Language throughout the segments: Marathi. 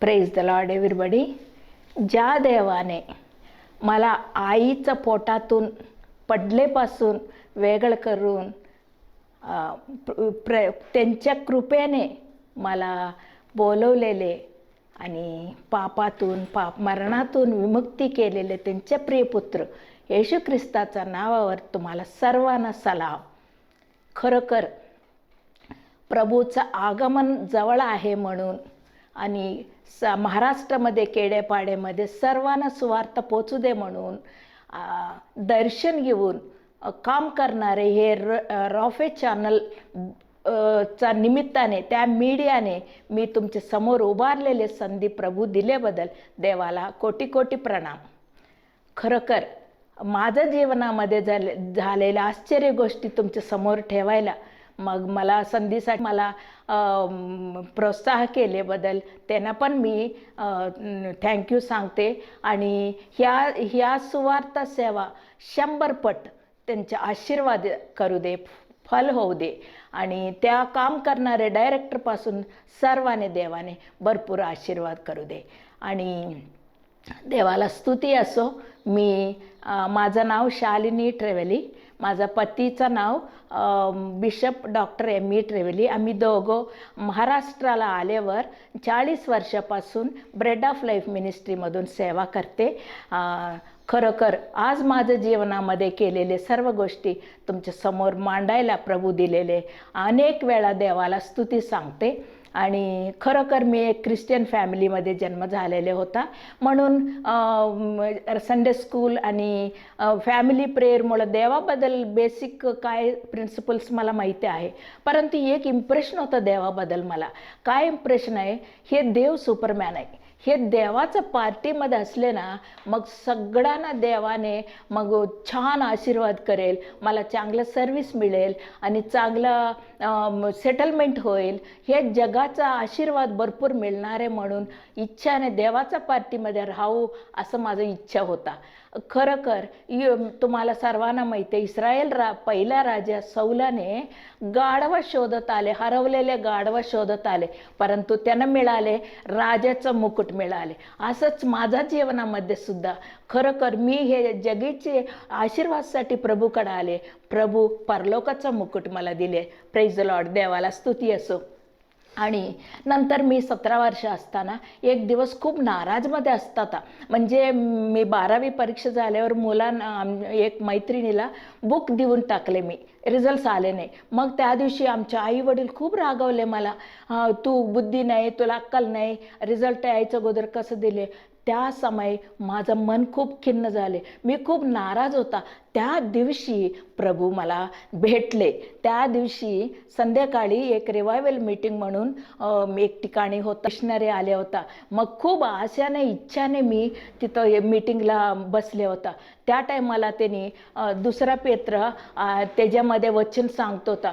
प्रेज द लॉर्ड एव्हरीबडी ज्या देवाने मला आईचं पोटातून पडलेपासून वेगळं करून प्र प्र- त्यांच्या कृपेने मला बोलवलेले आणि पापातून पाप मरणातून विमुक्ती केलेले त्यांचे प्रियपुत्र येशू ख्रिस्ताच्या नावावर तुम्हाला सर्वांना सलाम. खरोखर प्रभूचं आगमन जवळ आहे म्हणून आणि स महाराष्ट्रामध्ये खेडेपाड्यामध्ये सर्वांना सुवार्थ पोचू दे म्हणून दर्शन घेऊन काम करणारे हे र रॉफे चॅनल च्या चा निमित्ताने त्या मीडियाने मी तुमच्यासमोर उभारलेले संधी प्रभू दिल्याबद्दल देवाला कोटी कोटी प्रणाम. खरोखर माझं जीवनामध्ये झाले झालेल्या आश्चर्य गोष्टी तुमच्यासमोर ठेवायला मग मला संधीसाठी मला प्रोत्साह केल्याबद्दल त्यांना पण मी थँक्यू सांगते. आणि ह्या ह्या सुवार्थ सेवा शंभर पट त्यांचे आशीर्वाद करू दे फल होऊ दे. आणि त्या काम करणारे डायरेक्टरपासून सर्वाने देवाने भरपूर आशीर्वाद करू दे. आणि देवाला स्तुती असो. मी माझं नाव शालिनी ट्रेवेली माझा पतीचं नाव bishop doctor M E Trevelly आम्ही दोघं महाराष्ट्राला आल्यावर चाळीस वर्षापासून ब्रेड ऑफ लाईफ मिनिस्ट्रीमधून सेवा करते. खरोखर आज माझं जीवनामध्ये केलेले सर्व गोष्टी तुमच्यासमोर मांडायला प्रभू दिलेले. अनेक वेळा देवाला स्तुती सांगते. आणि खरोखर मी एक ख्रिश्चन फॅमिलीमध्ये जन्म झालेले होता. म्हणून संडे स्कूल आणि फॅमिली प्रेयरमुळं देवाबद्दल बेसिक काय प्रिन्सिपल्स मला माहिती आहे. परंतु एक इम्प्रेशन होतं देवाबद्दल मला. काय इम्प्रेशन आहे? हे देव सुपरमॅन आहे. हे देवाचं पार्टीमध्ये असले ना मग सगळ्यांना देवाने मग छान आशीर्वाद करेल मला चांगलं सर्विस मिळेल आणि चांगलं सेटलमेंट होईल. हे जगाचा आशीर्वाद भरपूर मिळणार आहे म्हणून इच्छाने देवाच्या पार्टीमध्ये राहू असं माझं इच्छा होता. खरंखर य तुम्हाला सर्वांना माहिती आहे इस्रायल रा पहिल्या राजा सौलाने गाढवा शोधत आले हरवलेले गाढवा शोधत आले परंतु त्यांना मिळाले राजाचं मुकुट मिळाले. असंच माझ्या जीवनामध्ये सुद्धा खरंखर मी हे जगीचे आशीर्वादसाठी प्रभूकडे आले. प्रभू परलोकाचं मुकुट मला दिले. प्रेज लॉर्ड देवाला स्तुती असो. आणि नंतर मी सतरा वर्ष असताना एक दिवस खूप नाराजमध्ये असतात. म्हणजे मी बारावी परीक्षा झाल्यावर मुलांना एक मैत्रिणीला बुक देऊन टाकले मी. रिझल्ट्स आले नाही. मग त्या दिवशी आमचे आई वडील खूप रागवले मला. तू बुद्धी नाही तुला अक्कल नाही. रिझल्ट यायचं अगोदर कसं दिले? त्या समय माझं मन खूप खिन्न झाले. मी खूप नाराज होता. त्या दिवशी प्रभू मला भेटले. त्या दिवशी संध्याकाळी एक रिवायवल मीटिंग म्हणून एक ठिकाणी होता. मिशनरी आले होता. मग खूप आशाने इच्छाने मी तिथं मीटिंगला बसले होता. त्या टायमाला त्यांनी दुसरा पेत्र त्याच्यामध्ये वचन सांगत होता.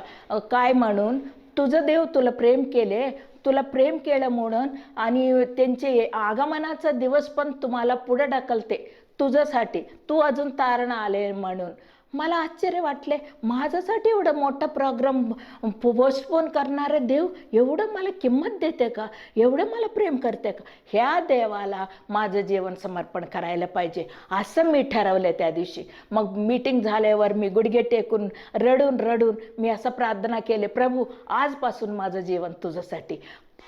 काय म्हणून? तुझं देव तुला प्रेम केले. तुला प्रेम केलं म्हणून आणि त्यांचे आगमनाचा दिवस पण तुम्हाला पुढे ढकलते. तुझ्यासाठी तू अजून तारण आले म्हणून. मला आश्चर्य वाटले. माझ्यासाठी एवढं मोठा प्रोग्राम पोस्टपोन करणारे देव एवढं मला किंमत देते का? एवढं मला प्रेम करते का? ह्या देवाला माझं जीवन समर्पण करायला पाहिजे असं मी ठरवलं त्या दिवशी. मग मीटिंग झाल्यावर मी गुडघे टेकून रडून रडून मी असं प्रार्थना केले प्रभू आजपासून माझं जीवन तुझ्यासाठी.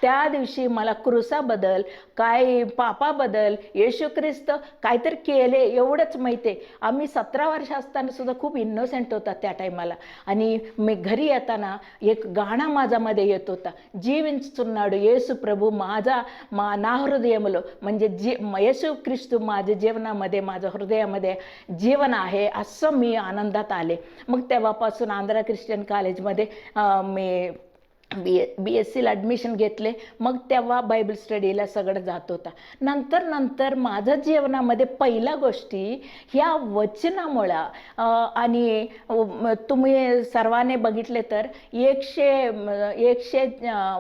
त्या दिवशी मला क्रुसाबद्दल काय पापाबद्दल येशू ख्रिस्त काहीतरी केले एवढंच माहिती आहे आम्ही सतरा वर्ष असताना सुद्धा खूप इनोसेंट होता त्या टायमाला आणि मी घरी येताना एक गाणा माझ्यामध्ये येत होता. जीविंचुन्नाडू येसु प्रभू माझा मा ना हृदयमलो म्हणजे जी येशू ख्रिस्तू माझ्या जीवनामध्ये माझ्या हृदयामध्ये जीवन आहे असं मी आनंदात आले. मग तेव्हापासून आंध्रा ख्रिश्चन कॉलेजमध्ये मी बी बी एस सीला ॲडमिशन घेतले. मग तेव्हा बायबल स्टडीला सगळं जात होता. नंतर नंतर माझ्या जीवनामध्ये पहिल्या गोष्टी ह्या वचनामुळं आणि तुम्ही सर्वाने बघितले तर एकशे एकशे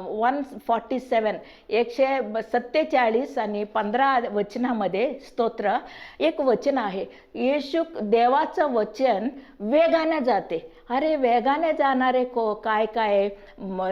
वन फॉर्टी सेवन एकशे सत्तेचाळीस आणि पंधरा वचनामध्ये स्तोत्र. एक वचन आहे येशू देवाचं वचन वेगानं जाते. अरे वेगाने जाणारे को काय काय?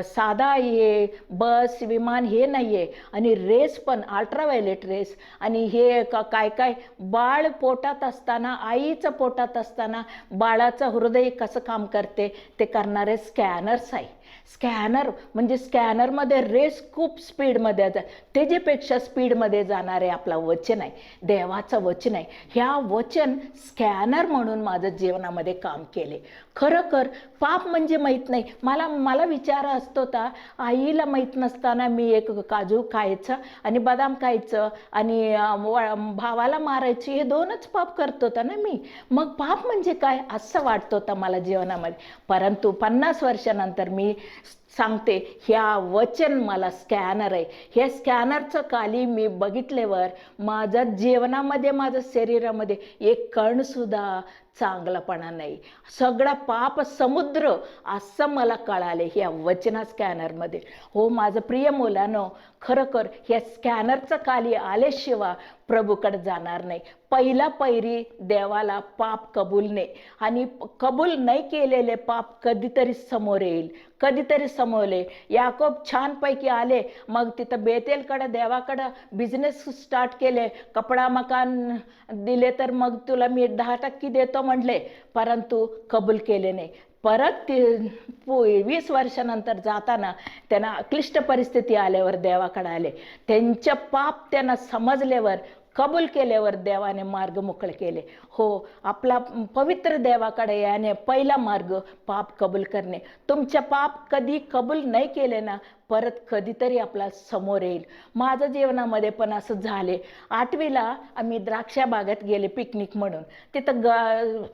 साधा हे बस विमान हे नाही आहे आणि रेस पण अल्ट्राव्हायलेट रेस आणि हे का काय काय? बाळ पोटात असताना आईचं पोटात असताना बाळाचं हृदय कसं काम करते? ते करणारे स्कॅनर्स आहे. स्कॅनर म्हणजे स्कॅनरमध्ये रेस खूप स्पीडमध्ये जात त्याच्यापेक्षा स्पीडमध्ये जाणारे आपला वचन आहे. देवाचं वचन आहे. ह्या वचन स्कॅनर म्हणून माझं जीवनामध्ये काम केले. खरोखर पाप म्हणजे माहीत नाही. मला मला विचार असतो होता आईला माहीत नसताना मी एक काजू खायचं आणि बदाम खायचं आणि भावाला मारायची हे दोनच पाप करत होता ना मी. मग पाप म्हणजे काय? असं वाटत होतं मला जीवनामध्ये. परंतु पन्नास वर्षानंतर मी सांगते ह्या वचन मला स्कॅनर आहे. ह्या स्कॅनरचं काली मी बघितल्यावर माझ्या जीवनामध्ये माझ्या शरीरामध्ये एक कणसुद्धा चांगलापणा नाही. सगळा पाप समुद्र असं मला कळाले ह्या वचना स्कॅनरमध्ये. हो माझं प्रिय मुलानं खरोखर ह्या स्कॅनरचं खाली आल्याशिवाय प्रभूकडे जाणार नाही. पहिला पैरी देवाला पाप कबूलने आणि कबूल नाही केलेले पाप कधीतरी समोर येईल. कधीतरी समोर येईल. याकोब छानपैकी आले. मग तिथं बेतेलकडं देवाकडं बिझनेस स्टार्ट केले. कपडा मकान दिले तर मग तुला मी दहा टक्के देतो म्हणले परंतु कबूल केले नाही. परत ती वीस वर्षानंतर जाताना त्यांना क्लिष्ट परिस्थिती आल्यावर देवाकडे आले. त्यांचे पाप त्यांना समजल्यावर कबूल केल्यावर देवाने मार्ग मोकळे केले. हो आपला पवित्र देवाकडे याने पहिला मार्ग पाप कबूल करणे. तुमच्या पाप कधी कबूल नाही केले ना परत कधीतरी आपला समोर येईल. माझं जीवनामध्ये पण असं झाले. आठवीला आम्ही द्राक्षा बागेत गेले पिकनिक म्हणून. तिथं ग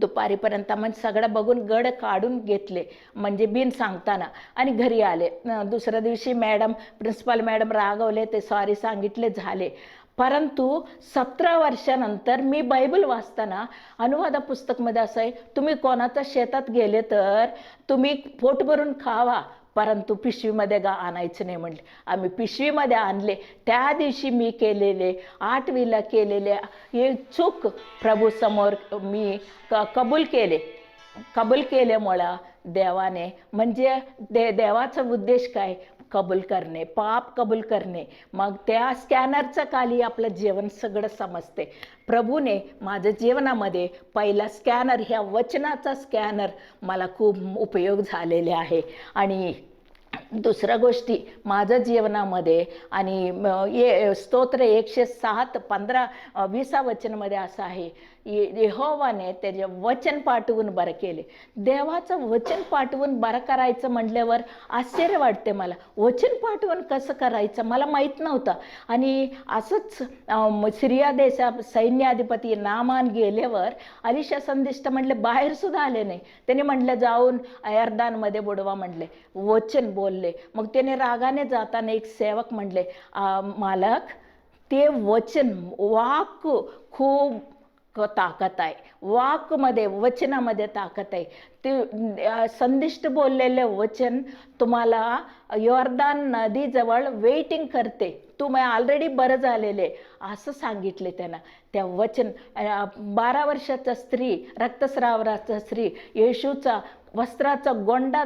दुपारीपर्यंत म्हणजे सगळं बघून गड काढून घेतले. म्हणजे बिन सांगताना. आणि घरी आले. दुसऱ्या दिवशी मॅडम प्रिन्सिपल मॅडम रागवले ते सॉरी सांगितले झाले. परंतु सतरा वर्षानंतर मी बायबल वाचताना अनुवादा पुस्तकमध्ये असं आहे तुम्ही कोणाच्या शेतात गेले तर तुम्ही पोट भरून खावा परंतु पिशवीमध्ये गा आणायचं नाही म्हणले. आम्ही पिशवीमध्ये आणले. त्या दिवशी मी केलेले आठवीला केलेले हे चूक प्रभू समोर मी क कबूल केले. कबूल केल्यामुळं देवाने म्हणजे दे देवाचा उद्देश काय? कबूल करणे पाप कबूल करणे. मग त्या स्कॅनरचं खाली आपलं जेवण सगळं समजते. प्रभूने माझ्या जीवनामध्ये पहिला स्कॅनर ह्या वचनाचा स्कॅनर मला खूप उपयोग झालेले आहे. आणि दुसऱ्या गोष्टी माझं जीवनामध्ये आणि ये स्तोत्र एकशे सात पंधरा विसा वचनमध्ये असं आहे ये- यहोवाने त्याचे वचन पाठवून बरं केले. देवाचं वचन पाठवून बरं करायचं म्हटल्यावर आश्चर्य वाटते मला. वचन पाठवून कसं करायचं मला माहीत नव्हतं. आणि असंच सिरिया देशा सैन्याधिपती नामान गेल्यावर अलिशा संदिष्ट म्हटले बाहेरसुद्धा आले नाही. त्याने म्हटलं जाऊन अयरदानमध्ये बुडवा म्हटले. वचन बोलले. मग त्याने रागाने जाताना एक सेवक म्हणले मालक ते वचन वाक खूप ताकद आहे. वाकमध्ये वचनामध्ये ताकद आहे. ते संदिष्ट बोललेले वचन तुम्हाला योरदान नदीजवळ वेटिंग करते. तुम्ही ऑलरेडी बरं झालेले. असं सांगितले त्यांना. त्या वचन बारा वर्षाचा स्त्री रक्तस्रावराचा स्त्री येशूचा वस्त्राचा गोंडा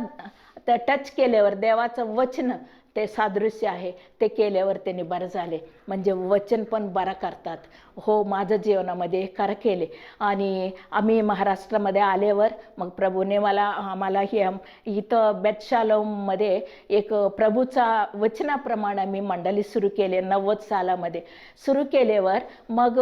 तर टच केल्यावर देवाचं वचन ते सादृश्य आहे ते केल्यावर त्यांनी बरं झाले. म्हणजे वचन पण बरं करतात. हो माझं जीवनामध्ये खरं केले. आणि आम्ही महाराष्ट्रामध्ये आल्यावर मग प्रभूने मला आम्हाला हे इथं बेतशालोममध्ये एक प्रभूचा वचनाप्रमाणे मी मंडळी सुरू केले नव्वद सालामध्ये. सुरू केल्यावर मग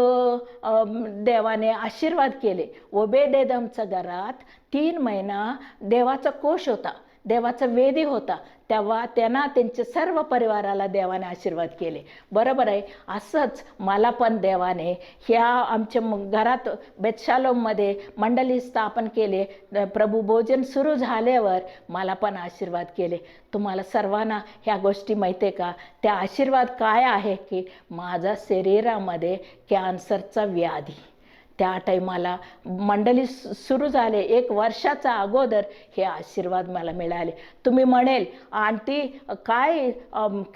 देवाने आशीर्वाद केले. ओबेदेदमच्या घरात तीन महिना देवाचा कोश होता. देवाचा वेदी होता. तेव्हा त्यांना त्यांच्या सर्व परिवाराला देवाने आशीर्वाद केले. बरोबर आहे? असंच मला पण देवाने ह्या आमच्या घरात बेतशालोममध्ये मंडळी स्थापन केले. प्रभू भोजन सुरू झाल्यावर मला पण आशीर्वाद केले. तुम्हाला सर्वांना ह्या गोष्टी माहिती आहे का? त्या आशीर्वाद काय आहे की माझ्या शरीरामध्ये कॅन्सरचा व्याधी. त्या टाईमाला मंडळी सुरू झाले. एक वर्षाचा अगोदर हे आशीर्वाद मला मिळाले. तुम्ही म्हणेल आंटी काय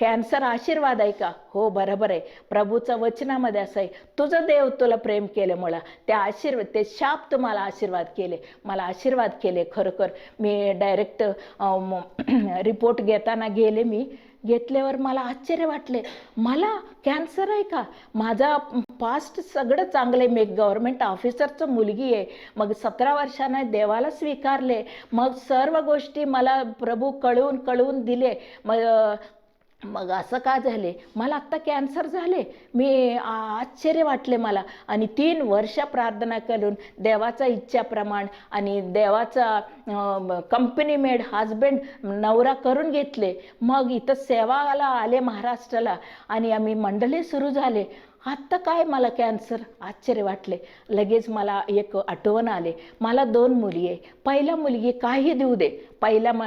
कॅन्सर आशीर्वाद आहे का? हो बरोबर आहे. प्रभूचं वचनामध्ये असं आहे. तुझं देव तुला प्रेम केलं केल्यामुळं त्या आशीर्वाद ते शाप तुम्हाला आशीर्वाद केले. मला आशीर्वाद केले खरोखर. मी डायरेक्ट रिपोर्ट घेताना गेले मी. घेतल्यावर मला आश्चर्य वाटले. मला कॅन्सर आहे का? माझा पास्ट सगळं चांगलं आहे मी गव्हर्नमेंट ऑफिसरचं मुलगी आहे. मग सतरा वर्षाने देवाला स्वीकारले. मग सर्व गोष्टी मला प्रभू कळवून कळवून दिले. मग मग असं का झाले? मला आत्ता कॅन्सर झाले. मी आश्चर्य वाटले मला. आणि तीन वर्ष प्रार्थना करून देवाचा इच्छाप्रमाण आणि देवाचा कंपनी मेड हजबंड नवरा करून घेतले. मग इथं सेवाला आले महाराष्ट्राला आणि आम्ही मंडळी सुरू झाले. आत्ता काय मला कॅन्सर आश्चर्य वाटले. लगेच मला एक आठवण आले. मला दोन मुली आहे. पहिला मुलगी काही देऊ दे. पहिला म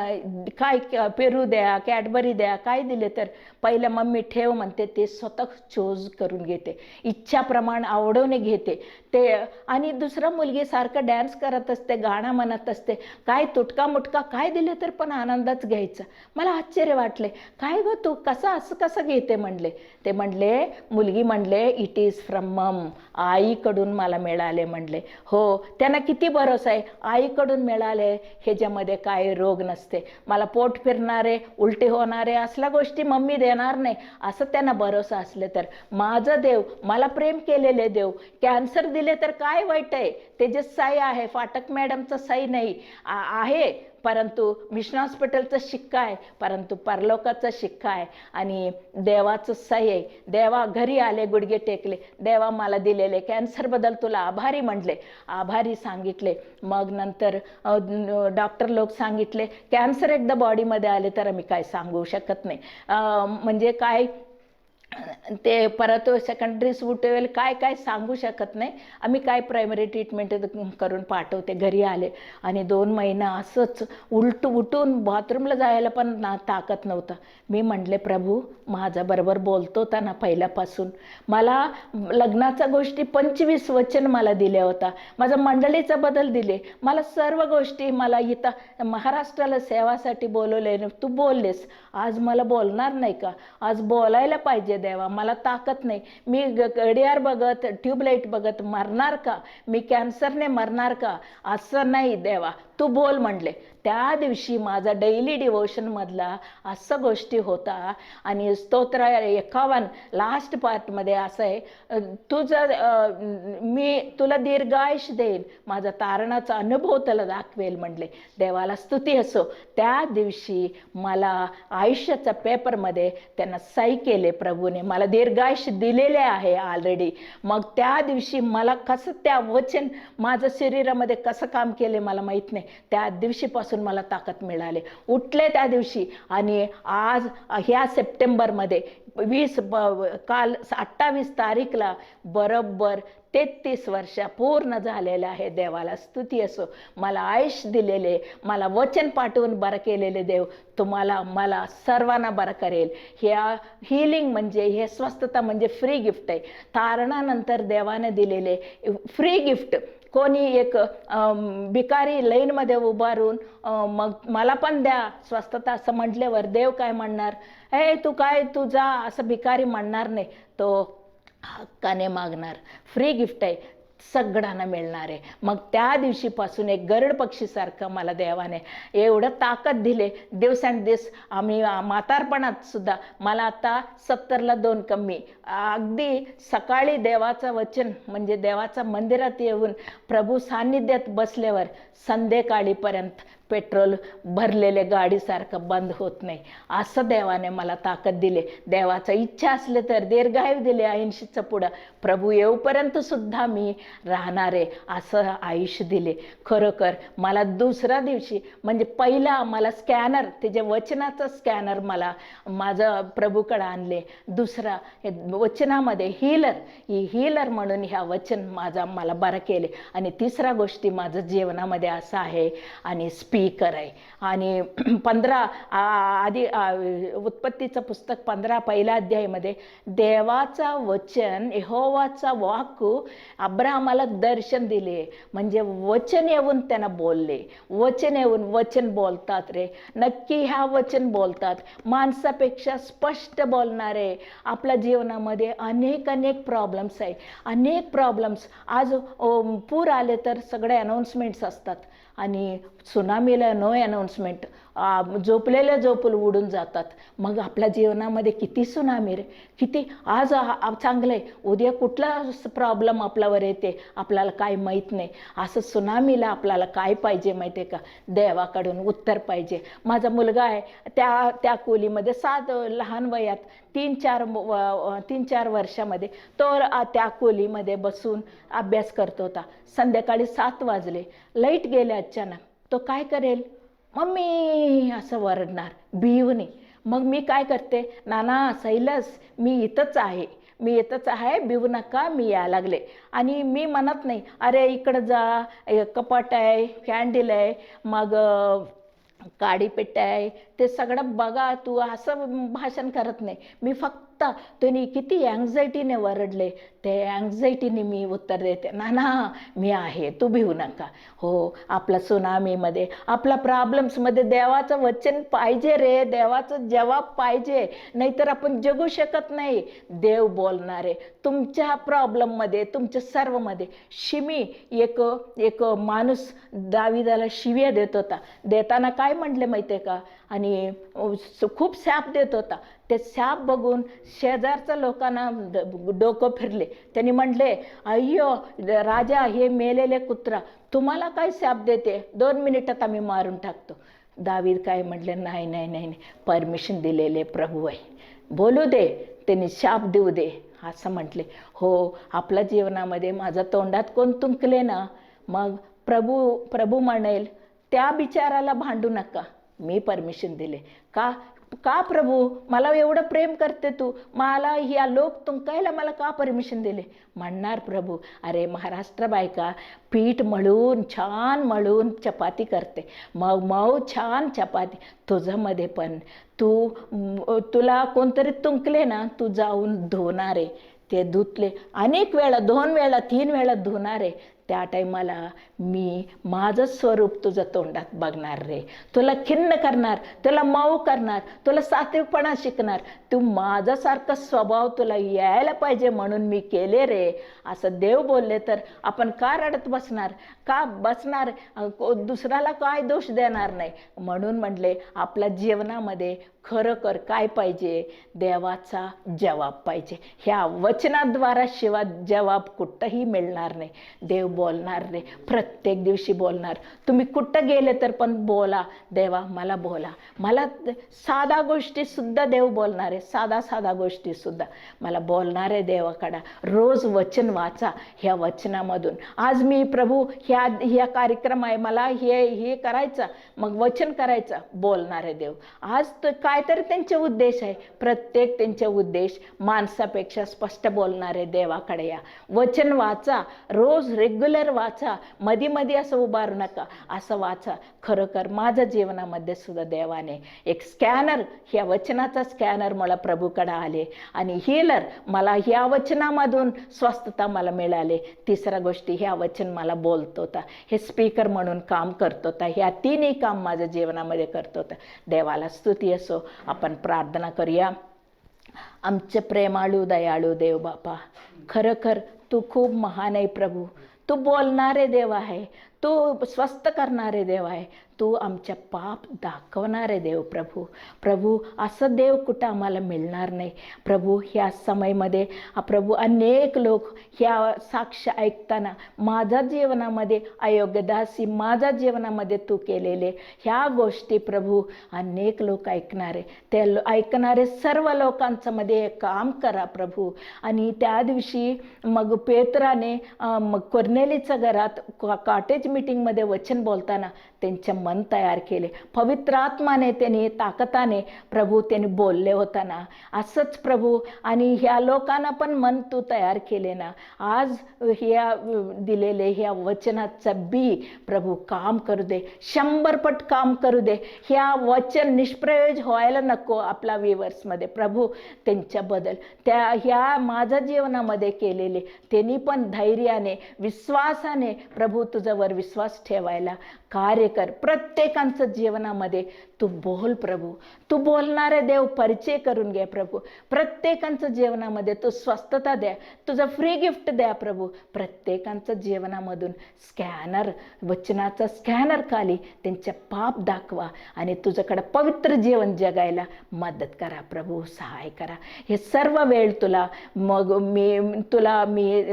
काय पेरू द्या कॅडबरी द्या काय दिले तर पहिल्या मम्मी ठेव म्हणते ते स्वतः चोज करून घेते. इच्छाप्रमाण आवडवणे घेते. ते आणि दुसरं मुलगी सारखं डॅन्स करत असते गाणं म्हणत असते. काय तुटका मुटका काय दिले तर पण आनंदच घ्यायचा. मला आश्चर्य वाटले. काय गं तू कसं असं कसं घेते म्हणले. ते म्हणले मुलगी म्हणले इट इज फ्रॉम मम आईकडून मला मिळाले म्हणले. हो त्यांना किती भरोसा आहे? आईकडून मिळाले ह्याच्यामध्ये काय रोग नसते. मला पोट फिरणारे उलटे होणारे असल्या गोष्टी मम्मी देणार नाही. असं त्यांना भरोसा असले तर. माझं देव मला प्रेम केलेले देव. कॅन्सर दिले तर काय वाईट आहे? ते जे साई आहे फाटक मॅडमचं साई नाही. आहे. परंतु मिशन हॉस्पिटलचा शिक्का आहे परंतु परलोकाचा शिक्का आहे. आणि देवाचं सही आहे. देवा घरी आले गुडघे टेकले. देवा मला दिलेले कॅन्सरबद्दल तुला आभारी म्हटले. आभारी सांगितले. मग नंतर डॉक्टर लोक सांगितले कॅन्सर एकदा बॉडीमध्ये आले तर आम्ही काय सांगू शकत नाही. म्हणजे काय? ते परत सेकंडरी सुटेवेल काय काय सांगू शकत नाही. आम्ही काय प्रायमरी ट्रीटमेंट करून पाठवते घरी आले. आणि दोन महिना असंच उलट उठून बाथरूमला जायला पण ना ताकत नव्हतं. मी म्हटले प्रभू माझ्याबरोबर बोलतो होता ना पहिल्यापासून. मला लग्नाच्या गोष्टी पंचवीस वचन मला दिल्या होता. माझा मंडळीचा बदल दिले. मला सर्व गोष्टी मला इथं महाराष्ट्राला सेवासाठी बोलवले. तू बोललेस. आज मला बोलणार नाही का? आज बोलायला पाहिजे. देवा मला ताकद नाही. मी गडियार घडियाळ बघत ट्यूबलाईट बघत मरणार का? मी कॅन्सरने मरणार का? असं नाही देवा तू बोल म्हणले. त्या दिवशी माझा डेली डिवोशनमधला असं गोष्टी होता. आणि स्तोत्र एकावन्न लास्ट पार्टमध्ये असं आहे तुझं मी तुला दीर्घायुष देईन. माझा तारणाचा अनुभव त्याला दाखवेल म्हणले. देवाला स्तुती असो. त्या दिवशी मला आयुष्याच्या पेपरमध्ये त्यांना सही केले प्रभूने. मला दीर्घायुष दिलेले आहे ऑलरेडी मग त्या दिवशी मला कसं त्या वचन माझं शरीरामध्ये कसं काम केले मला माहीत नाही. त्या दिवशीपासून मला ताकद मिळाले. उठले त्या दिवशी आणि आज ह्या सप्टेंबरमध्ये वीस ब- काल अठ्ठावीस तारीखला बरोबर तेहतीस वर्ष पूर्ण झालेलं आहे देवाला स्तुती असो. मला आयुष दिलेले मला वचन पाठवून बरं केलेले देव तुम्हाला मला सर्वांना बरं करेल. ह्या हिलिंग म्हणजे हे स्वस्थता म्हणजे फ्री गिफ्ट आहे. तारणानंतर देवाने दिलेले फ्री गिफ्ट कोणी एक भिकारी लाईनमध्ये उभारून अं, मग मला पण द्या स्वस्तता असं म्हटल्यावर देव काय म्हणणार? हे तू काय तू जा असं भिकारी म्हणणार नाही. तो हक्काने मागणार. फ्री गिफ्ट आहे. सगळ्यांना मिळणार आहे. मग त्या दिवशीपासून एक गरड पक्षीसारखं मला देवाने एवढं ताकद दिले. दिवसेंदिवस आम्ही म्हातारपणात सुद्धा मला आता सत्तरला दोन कमी. अगदी सकाळी देवाचं वचन म्हणजे देवाच्या मंदिरात येऊन प्रभू सान्निध्यात बसल्यावर संध्याकाळीपर्यंत पेट्रोल भरलेल्या गाडीसारखं बंद होत नाही. असं देवाने मला ताकद दिले. देवाचं इच्छा असले तर दीर्घायू दिले ऐंशीचं पुढं. प्रभू येऊपर्यंत सुद्धा मी राहणार आहे असं आयुष्य दिले. खरोखर मला दुसऱ्या दिवशी म्हणजे पहिला मला स्कॅनर त्याचे वचनाचं स्कॅनर मला माझं प्रभूकडं आणले. दुसरा हे वचनामध्ये हिलर ही हिलर म्हणून ह्या वचन माझा मला बरं केले. आणि तिसरा गोष्टी माझं जीवनामध्ये असं आहे. आणि स्पीकर आहे. आणि पंधरा आधी उत्पत्तीचं पुस्तक पंधरा पहिल्या अध्यायमध्ये देवाचा वचन यहोवाचा वाकू अब्रामाला दर्शन दिले. म्हणजे वचन येऊन त्यांना बोलले. वचन येऊन वचन बोलतात रे. नक्की ह्या वचन बोलतात. माणसापेक्षा स्पष्ट बोलणारे आपल्या जीवनामध्ये अनेक अनेक प्रॉब्लेम्स आहे अनेक प्रॉब्लेम्स आज पूर आले तर सगळे अनाऊन्समेंट्स असतात. आणि सुनामीला नो अनाउन्समेंट झोपलेल्या झोपूल उडून जातात. मग आपल्या जीवनामध्ये किती सुनामी रे. किती आज चांगलं आहे उद्या कुठला प्रॉब्लेम आपल्यावर येते? आपल्याला काय माहीत नाही. असं सुनामीला आपल्याला काय पाहिजे माहिती आहे का? देवाकडून उत्तर पाहिजे. माझा मुलगा आहे त्या त्या खोलीमध्ये सात लहान वयात तीन चार व- तीन चार वर्षामध्ये तो त्या खोलीमध्ये बसून अभ्यास करत होता. संध्याकाळी सात वाजले. लाइट गेले अचानक. तो काय करेल? मम्मी असं वरडणार. भिवणे मग मी काय करते? नाना सैलस मी इथंच आहे. मी इथंच आहे भिवू नका मी या लागले. आणि मी म्हणत नाही अरे इकडं जा. कपाट आहे कॅन्डल आहे मग काडीपेट आहे. ते सगळं बघा तू असं भाषण करत नाही. मी फक्त त्यांनी किती अँझायटीने वरडले ते अँझायटीने मी उत्तर देते. ना ना मी आहे तू भिवू नका. हो आपल्या सुनामीमध्ये आपल्या प्रॉब्लेम्समध्ये देवाचं वचन पाहिजे रे देवाचं जवाब पाहिजे. नाहीतर आपण जगू शकत नाही. देव बोलणारे तुमच्या प्रॉब्लेममध्ये तुमच्या सर्वमध्ये. शिमी एक एक माणूस दाविदाला शिव्या देत होता. देताना काय म्हटले माहिती आहे का? आणि खूप शाप देत होता. ते साप बघून शेजारच्या लोकांना डोकं फिरले. त्यांनी म्हटले अय्यो राजा हे मेलेले कुत्रा तुम्हाला काय शाप देते? दोन मिनिटात आम्ही मारून टाकतो. दावीद काय म्हटले नाही नाही नाही नाही परमिशन दिलेले प्रभू आहे. बोलू दे त्यांनी शाप देऊ दे. असं म्हटले. हो आपल्या जीवनामध्ये माझ्या तोंडात कोण तुंकले ना मग प्रभू प्रभू म्हणेल त्या बिचाराला भांडू नका. मी परमिशन दिले. का? का प्रभू? मला एवढं प्रेम करते तू. मला ह्या लोक तुंकायला मला का परमिशन दिले? म्हणणार प्रभू अरे महाराष्ट्र बायका पीठ मळून छान मळून चपाती करते. मऊ मऊ छान चपाती. तुझ्यामध्ये पण. तू तुला कोणतरी तुंकले ना तू जाऊन धुणारे ते धुतले. अनेक वेळा दोन वेळा तीन वेळा धुणारे त्या टायमाला मी माझं स्वरूप तुझं तोंडात बघणार रे. तुला खिन्न करणार तुला मऊ करणार तुला सात्विकपणा शिकणार. तू माझ्यासारखा स्वभाव तुला यायला पाहिजे म्हणून मी केले रे. असं देव बोलले तर आपण का रडत बसणार? का बसणार? दुसऱ्याला काय दोष देणार नाही? म्हणून म्हणले आपल्या जीवनामध्ये खरोखर काय पाहिजे? देवाचा जवाब पाहिजे. ह्या वचनाद्वारा शिवाय जवाब कुठंही मिळणार नाही. देव बोलणार नाही. प्रत्येक दिवशी बोलणार. तुम्ही कुठं गेले तर पण बोला. देवा मला बोला. मला साधा गोष्टी सुद्धा देव बोलणार आहे. साधा साधा गोष्टी सुद्धा. मला बोलणार आहे देवाकडा. रोज वचन वाचा ह्या वचनामधून. आज मी प्रभू ह्या ह्या कार्यक्रम आहे. मला हे हे करायचं. मग वचन करायचं. बोलणार आहे देव. आज तर काय काय तर त्यांचे उद्देश आहे. प्रत्येक त्यांचे उद्देश माणसापेक्षा स्पष्ट बोलणारे देवाकडे या. वचन वाचा रोज रेग्युलर वाचा मधी मधी असं उभारू नका. असं वाचा. खरोखर माझ्या जीवनामध्ये सुद्धा देवाने एक स्कॅनर ह्या वचनाचा स्कॅनर मला प्रभूकडे आले आणि हिलर मला ह्या वचनामधून स्वस्थता मला मिळाले. तिसरा गोष्टी ह्या वचन मला बोलत होता. हे स्पीकर म्हणून काम करत होता. ह्या तिन्ही काम माझ्या जीवनामध्ये करत होता. देवाला स्तुती असो आपण प्रार्थना करूया. आमचे प्रेमाळू दयाळू देव बापा खरोखर तू खूप महान आहे प्रभू. तू बोलणारे देव आहे. तू स्वस्थ करणारे देव आहे. तू आमच्या पाप दाखवणारे देव प्रभू. प्रभू असं देव कुठं आम्हाला मिळणार नाही. प्रभू ह्या समयमध्ये प्रभू अनेक लोक ह्या साक्ष ऐकताना माझ्या जीवनामध्ये अयोग्यदासी माझ्या जीवनामध्ये तू केलेले. ह्या गोष्टी प्रभू अनेक लोक ऐकणारे. ते लो- ऐकणारे सर्व लोकांचं मध्ये काम करा प्रभू. आणि त्या दिवशी मग पेत्राने मग कोर्नेलीच्या घरात का- कॉटेज मीटिंगमध्ये वचन बोलताना त्यांच्या मन मन तयार केले. पवित्र आत्माने त्यांनी ताकदाने प्रभू त्यांनी बोलले होता ना. असंच प्रभू आणि ह्या लोकांना पण मन तू तयार केले ना. आज ह्या दिलेले ह्या वचनाचं बी प्रभू काम करू दे. शंभर पट काम करू दे. ह्या वचन निष्प्रयोज व्हायला नको आपला व्ह्युअर्समध्ये प्रभू त्यांच्याबद्दल त्या ह्या माझ्या जीवनामध्ये केलेले. त्यांनी पण धैर्याने विश्वासाने प्रभू तुझ्यावर विश्वास ठेवायला कार्य कर. प्रत्येकांचं जीवनामध्ये तू बोल प्रभू. तू बोलणारे देव परिचय करून घे प्रभू. प्रत्येकांचं जीवनामध्ये तू स्वस्थता द्या. तुझं फ्री गिफ्ट द्या प्रभू. प्रत्येकांचं जीवनामधून स्कॅनर वचनाचा स्कॅनर खाली त्यांच्या पाप दाखवा आणि तुझ्याकडं पवित्र जीवन जगायला मदत करा प्रभू. सहाय करा. हे सर्व वेळ तुला मग मी तुला मी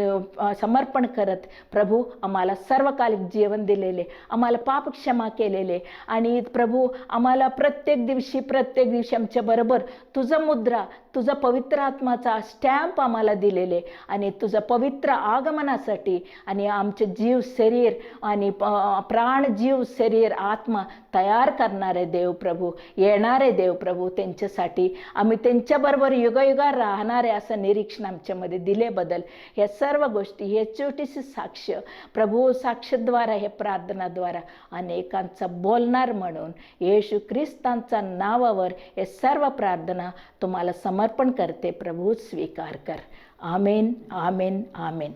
समर्पण करत प्रभू. आम्हाला सर्वकालिक जीवन दिलेले आम्हाला पाप क्षमा केलेले आणि प्रभू आम्हाला प्रत्येक दिवशी प्रत्येक दिवशी आमच्या बरोबर तुझं मुद्रा तुझा पवित्र आत्माचा स्टॅम्प आम्हाला दिलेले आणि तुझं पवित्र आगमनासाठी आणि आमचे जीव शरीर आणि प्राण जीव शरीर आत्मा तयार करणारे देवप्रभू येणारे देवप्रभू त्यांच्यासाठी. आम्ही त्यांच्याबरोबर युगयुगा राहणारे असं निरीक्षण आमच्यामध्ये दिलेबद्दल ह्या सर्व गोष्टी हे छोटीशी साक्ष प्रभू साक्षद्वारा हे प्रार्थनाद्वारा अनेकांचा बोलणार म्हणून येशू ख्रिस्तांच्या नावावर हे सर्व प्रार्थना तुम्हाला समर्पण करते प्रभू स्वीकार कर. आमेन आमेन आमेन.